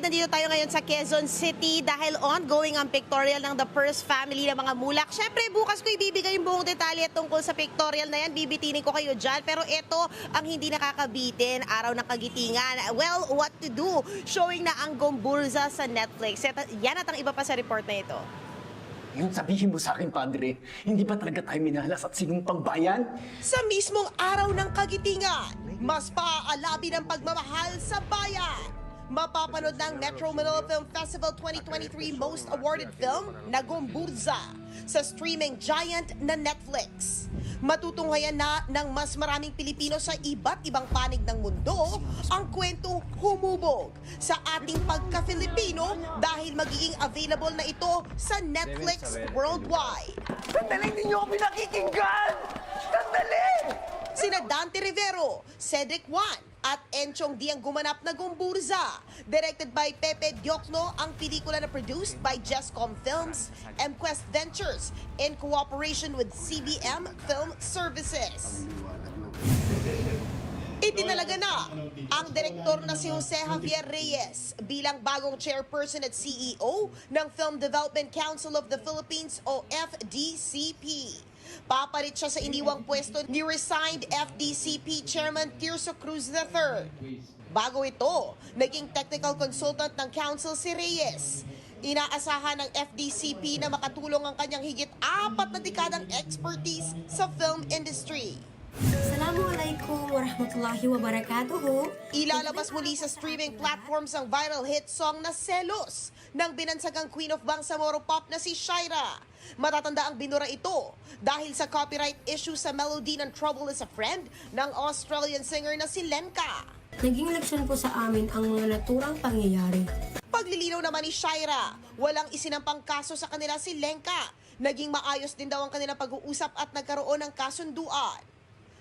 Alright, nandito tayo ngayon sa Quezon City dahil ongoing ang pictorial ng The Purse family ng mga mulak. Siyempre, bukas ko ibibigay yung buong detalye tungkol sa pictorial na yan. Bibitinin ko kayo dyan. Pero ito ang hindi nakakabitin, araw ng kagitingan. Well, what to do? Showing na ang Gomburza sa Netflix. Yan at ang iba pa sa report na ito. Yung sabihin mo sa akin, Padre, hindi ba talaga tayo minalas at sinumpang bayan? Sa mismong araw ng kagitingan, mas paaalabi ng pagmamahal sa bayan. Mapapanood ng Metro Manila Film Festival 2023 Most Awarded Film na Gomburza sa streaming giant na Netflix. Matutunghayan na ng mas maraming Pilipino sa iba't ibang panig ng mundo ang kwentong humubog sa ating pagka-Filipino dahil magiging available na ito sa Netflix worldwide. Sandali, hindi niyo ako pinakikinggan! Sandali! Sina Dante Rivero, Cedric Juan, at Enchong Di ang gumanap na Gumburza. Directed by Pepe Diokno, ang pelikula na produced by Jescom Films, MQuest Ventures, in cooperation with CBM Film Services. Itinalaga na ang direktor na si Jose Javier Reyes bilang bagong chairperson at CEO ng Film Development Council of the Philippines o FDCP. Papalit siya sa iniwang pwesto ni resigned FDCP Chairman Tirso Cruz III. Bago ito, naging technical consultant ng council si Reyes. Inaasahan ng FDCP na makatulong ang kanyang higit apat na dekadang expertise sa film industry. Assalamualaikum warahmatullahi wabarakatuh. Ilalabas muli sa streaming platforms ang viral hit song na Selos ng binansagang Queen of Bangsamoro Pop na si Shaira. Matatanda ang binura ito dahil sa copyright issue sa melody ng Trouble is a Friend ng Australian singer na si Lenka. Naging leksyon po sa amin ang mga naturang pangyayari. Paglilinaw naman ni Shaira, walang isinampang kaso sa kanila si Lenka. Naging maayos din daw ang kanilang pag-uusap at nagkaroon ng kasunduan.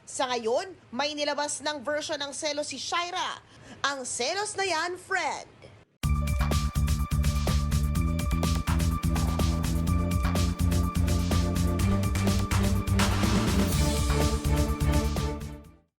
Sa ngayon, may nilabas ng version ng selos si Shaira. Ang selos na yan, friend.